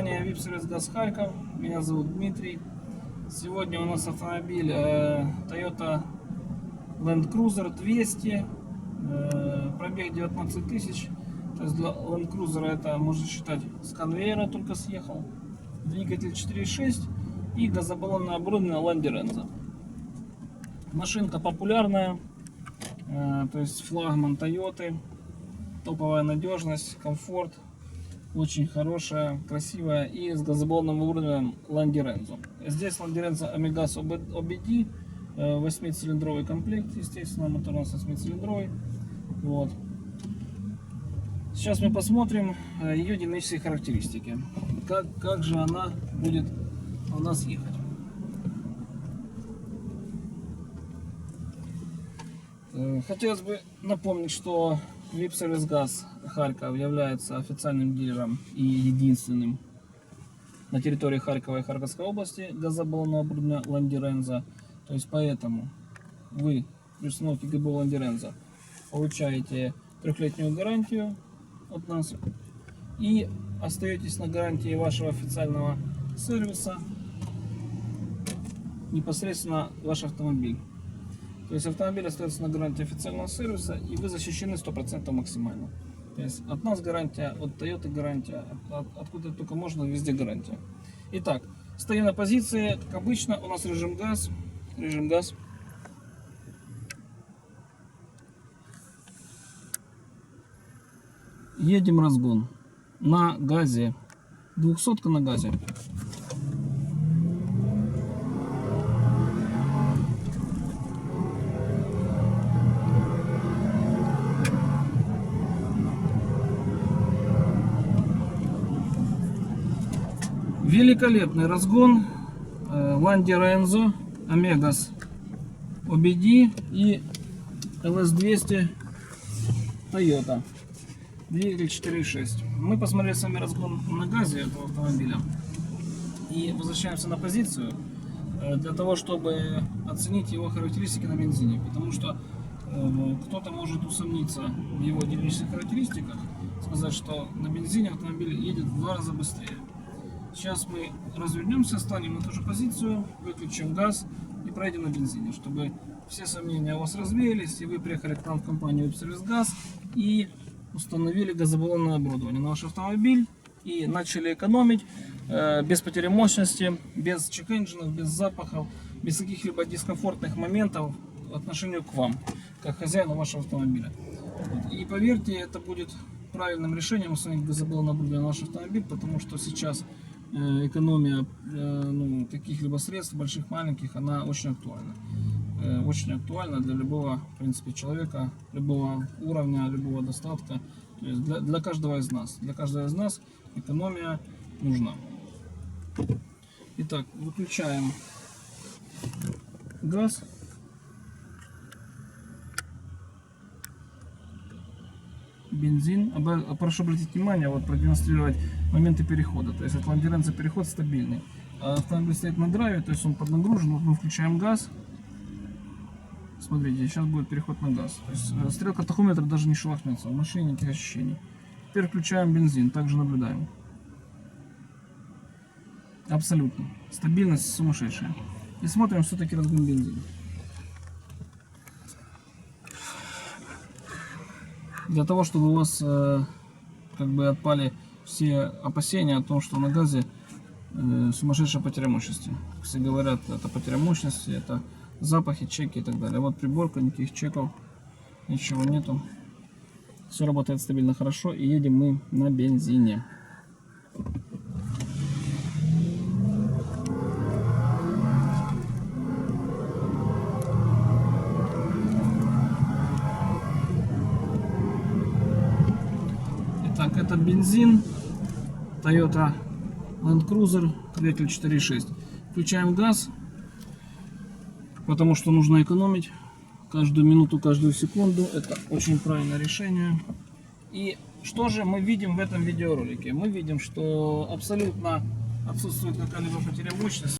Омегас Харьков. Меня зовут Дмитрий. Сегодня у нас автомобиль э, Toyota Land Cruiser 200. э, пробег 19 тысяч. То есть для Land Cruiser это можно считать с конвейера только съехал. Двигатель 4.6 и газобаллонное оборудование Landirenza. Машинка популярная. э, то есть флагман Toyota. Топовая надежность, комфорт, очень хорошая, красивая и с газобаллонным оборудованием Landirenzo. Здесь Landirenzo Amigas OBD, 8-цилиндровый комплект, естественно, мотор у нас 8-цилиндровый. Вот. Сейчас мы посмотрим э, ее динамические характеристики. Как, как же она будет у нас ехать. Хотелось бы напомнить, что Липсервис Газ Харьков является официальным дилером и единственным на территории Харькова и Харьковской области газобаллонного оборудования Ландиренза. То есть поэтому вы при установке ГБО Ландиренза получаете трехлетнюю гарантию от нас и остаетесь на гарантии вашего официального сервиса непосредственно ваш автомобиль. То есть автомобиль остается на гарантии официального сервиса, и вы защищены 100% максимально. То есть от нас гарантия, от Toyota гарантия, от- от- откуда только можно, везде гарантия. Итак, стоим на позиции, как обычно, у нас режим газ, режим газ. Едем разгон на газе, 200 на газе. Великолепный разгон Ланди Рензо, Омегас OBD и LS200 Toyota. Двигатель 4.6. Мы посмотрели с вами разгон на газе этого автомобиля. И возвращаемся на позицию э, для того, чтобы оценить его характеристики на бензине. Потому что э, кто-то может усомниться в его динамических характеристиках, сказать, что на бензине автомобиль едет в два раза быстрее. Сейчас мы развернемся, станем на ту же позицию, выключим газ и проедем на бензине, чтобы все сомнения у вас развеялись, и вы приехали к нам в компанию Вебсервис Газ и установили газобаллонное оборудование на ваш автомобиль и начали экономить э, без потери мощности, без чек-энджинов, без запахов, без каких-либо дискомфортных моментов в отношению к вам, как хозяину вашего автомобиля. И поверьте, это будет правильным решением установить оборудование на ваш автомобиль, потому что сейчас экономия э, ну, каких-либо средств, больших, маленьких, она очень актуальна. Э, Очень актуальна для любого, в принципе, человека, любого уровня, любого достатка. То есть для, для каждого из нас. Для каждого из нас экономия нужна. Итак, выключаем газ. Бензин. Прошу обратить внимание, вот продемонстрировать моменты перехода. То есть от Ландеренца переход стабильный. А автомобиль стоит на драйве, то есть он поднагружен. Вот мы включаем газ. Смотрите, сейчас будет переход на газ. То есть э, стрелка тахометра даже не шелохнется. В машине никаких ощущений. Теперь включаем бензин. Также наблюдаем. Абсолютно. Стабильность сумасшедшая. И смотрим все-таки разгон бензина. Для того, чтобы у вас э, как бы отпали все опасения о том, что на газе э, сумасшедшая потеря мощности. Все говорят, это потеря мощности, это запахи, чеки и так далее. Вот приборка, никаких чеков, ничего нету. Все работает стабильно хорошо и едем мы на бензине. Итак, это бензин Toyota Land Cruiser двигатель 4.6. Включаем газ, потому что нужно экономить каждую минуту, каждую секунду. Это очень правильное решение. И что же мы видим в этом видеоролике? Мы видим, что абсолютно отсутствует какая-либо потеря мощности.